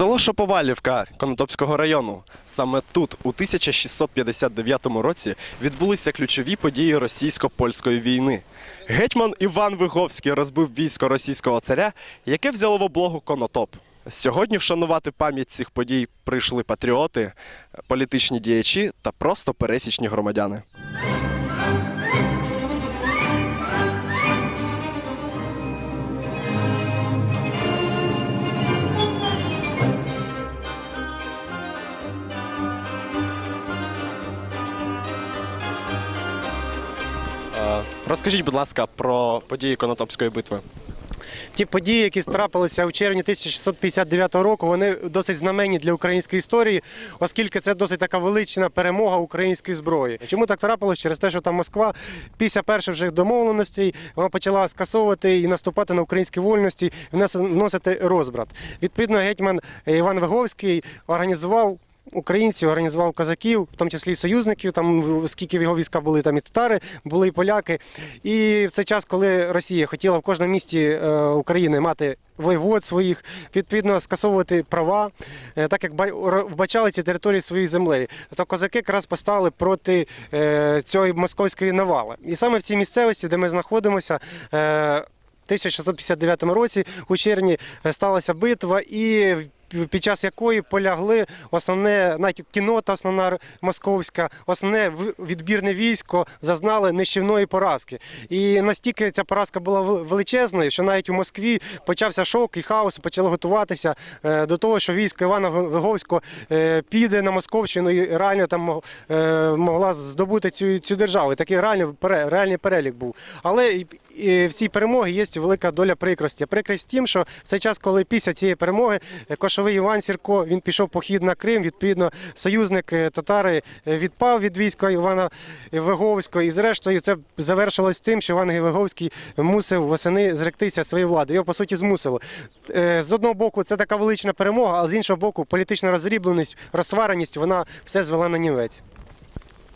Село Шоповалівка Конотопського району. Саме тут, у 1659 році, відбулися ключові події російсько-польської війни. Гетьман Іван Виговський розбив військо російського царя, яке взяло в облогу Конотоп. Сьогодні вшанувати пам'ять цих подій прийшли патріоти, політичні діячі та просто пересічні громадяни. Розкажіть, будь ласка, про події Конотопської битви. Ті події, які трапилися у червні 1659 року, вони досить знаменні для української історії, оскільки це досить така велична перемога української зброї. Чому так трапилося? Через те, що там Москва після перших вже домовленостей вона почала скасовувати і наступати на українські вольності, вносити розбрат. Відповідно, гетьман Іван Виговський організував. Українців організував козаків, в тому числі і союзників. Там скільки в його війська були там і татари, були і поляки. І в цей час, коли Росія хотіла в кожному місті е, України мати воєвод своїх, відповідно скасовувати права, е, так як вбачали ці території своєї землі, то козаки якраз поставили проти е, цієї московської навали. І саме в цій місцевості, де ми знаходимося. Е, 1659 році у червні сталася битва, і під час якої полягли основне, навіть кінота основна московська, основне відбірне військо зазнали нищівної поразки. І настільки ця поразка була величезною, що навіть у Москві почався шок і хаос, почали готуватися е, до того, що військо Івана Ви- Виговського е, піде на Московщину і реально там е, могла здобути цю, цю державу. І такий реальний, перелік був. Але в цій перемогі є велика доля прикрості. Прикрість в тім, що в цей час, коли після цієї перемоги е, кошовий Іван Сірко він пішов похід на Крим. Відповідно, союзник е, татари е, відпав від війська Івана Виговського. І зрештою це завершилось тим, що Іван Виговський мусив восени зректися своєї влади. Його по суті змусило. З одного боку, це така велична перемога, але з іншого боку, політична розрібленість, розсвареність, вона все звела на нівець.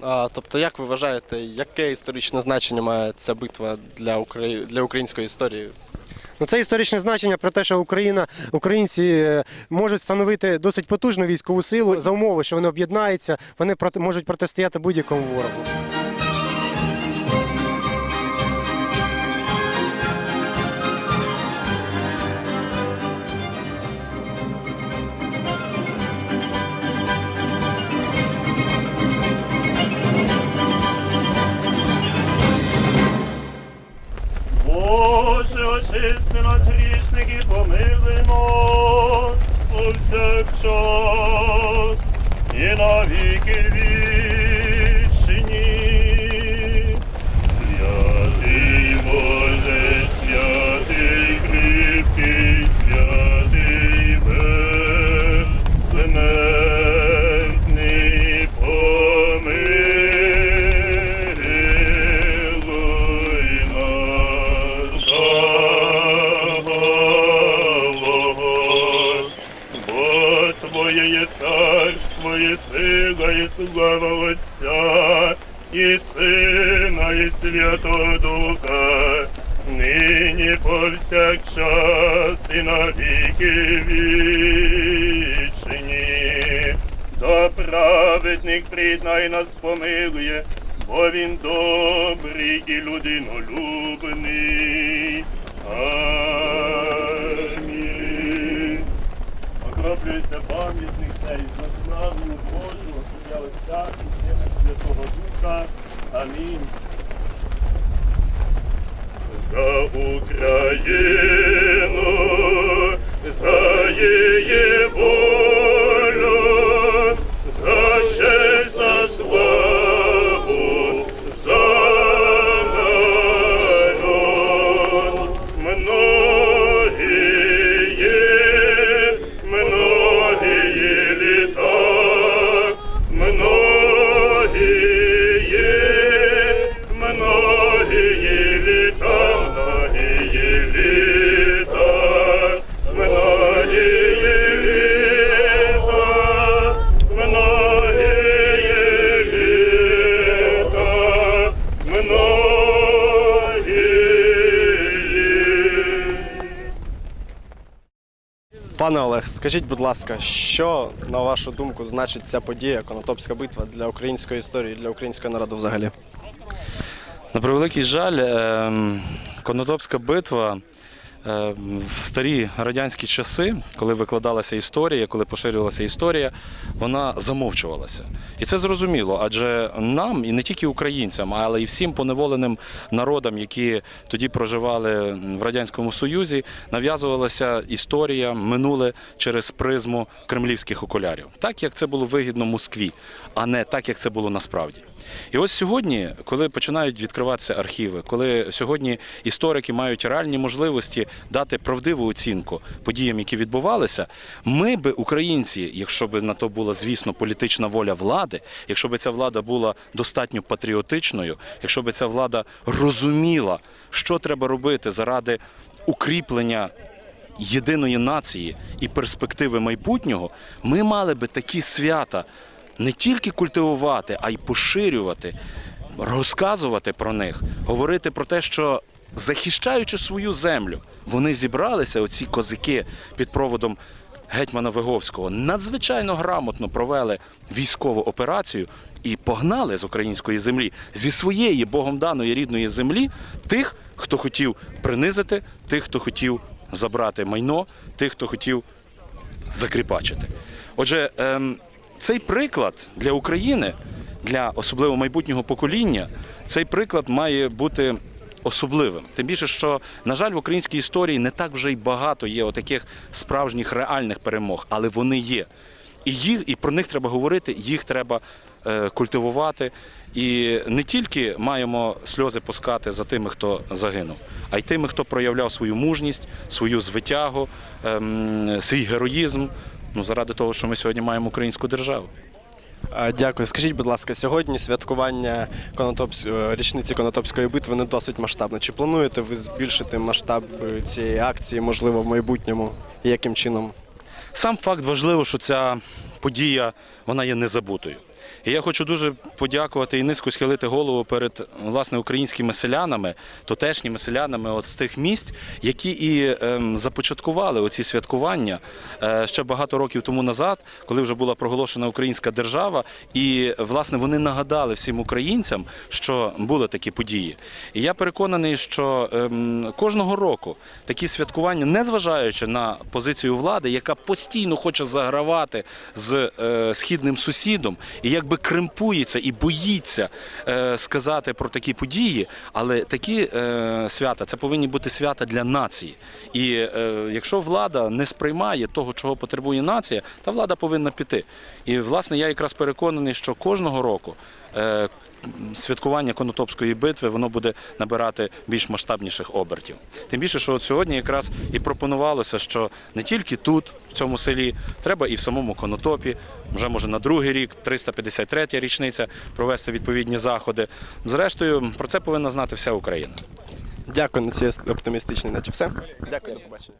А, тобто, як ви вважаєте, яке історичне значення має ця битва для, Украї... для української історії? Ну, це історичне значення про те, що Україна, українці е, можуть становити досить потужну військову силу за умови, що вони об'єднаються, вони можуть протистояти будь-якому ворогу. І на Сина, і Святого Духа, нині повсякчас і на віки вічні. Да праведник прийде нас помилує, бо він добрий і людинолюбний. Амінь. Окроплюється пам'ятник цей на славу Божу, Господя Отця і Сина Святого Духа. Амінь. За Україну, за її Пане Олег, скажіть, будь ласка, що на вашу думку значить ця подія, Конотопська битва для української історії, для українського народу взагалі? На превеликий жаль, ем, Конотопська битва в старі радянські часи, коли викладалася історія, коли поширювалася історія, вона замовчувалася. І це зрозуміло, адже нам, і не тільки українцям, але й всім поневоленим народам, які тоді проживали в Радянському Союзі, нав'язувалася історія минуле через призму кремлівських окулярів, так як це було вигідно Москві, а не так, як це було насправді. І ось сьогодні, коли починають відкриватися архіви, коли сьогодні історики мають реальні можливості дати правдиву оцінку подіям, які відбувалися, ми би, українці, якщо б на то була, звісно, політична воля влади, якщо б ця влада була достатньо патріотичною, якщо б ця влада розуміла, що треба робити заради укріплення єдиної нації і перспективи майбутнього, ми мали би такі свята не тільки культивувати, а й поширювати, розказувати про них, говорити про те, що захищаючи свою землю, вони зібралися, оці козаки під проводом гетьмана Виговського, надзвичайно грамотно провели військову операцію. І погнали з української землі зі своєї богом даної рідної землі тих, хто хотів принизити, тих, хто хотів забрати майно, тих, хто хотів закріпачити. Отже, ем, цей приклад для України, для особливо майбутнього покоління, цей приклад має бути особливим. Тим більше, що, на жаль, в українській історії не так вже й багато є отаких справжніх реальних перемог, але вони є. І, їх, і про них треба говорити, їх треба е, культивувати. І не тільки маємо сльози пускати за тими, хто загинув, а й тими, хто проявляв свою мужність, свою звитягу, ем, свій героїзм. Ну, заради того, що ми сьогодні маємо українську державу. Дякую. Скажіть, будь ласка, сьогодні святкування Конотопсь... е, річниці Конотопської битви не досить масштабне. Чи плануєте ви збільшити масштаб е, цієї акції, можливо, в майбутньому? І яким чином? Сам факт важливо, що ця подія вона є незабутою. І я хочу дуже подякувати і низько схилити голову перед власне українськими селянами, тутешніми селянами от з тих місць, які і ем, започаткували оці святкування е, ще багато років тому назад, коли вже була проголошена українська держава, і власне вони нагадали всім українцям, що були такі події. І я переконаний, що ем, кожного року такі святкування, незважаючи на позицію влади, яка постійно хоче загравати з е, східним сусідом, і якби кремпується і боїться е, сказати про такі події, але такі е, свята це повинні бути свята для нації. І е, якщо влада не сприймає того, чого потребує нація, та влада повинна піти. І власне я якраз переконаний, що кожного року. Святкування Конотопської битви воно буде набирати більш масштабніших обертів. Тим більше, що от сьогодні якраз і пропонувалося, що не тільки тут, в цьому селі, треба і в самому Конотопі, вже може на другий рік, 353-я річниця, провести відповідні заходи. Зрештою, про це повинна знати вся Україна. Дякую на цій оптимістичній наче все. Дякую, до побачення.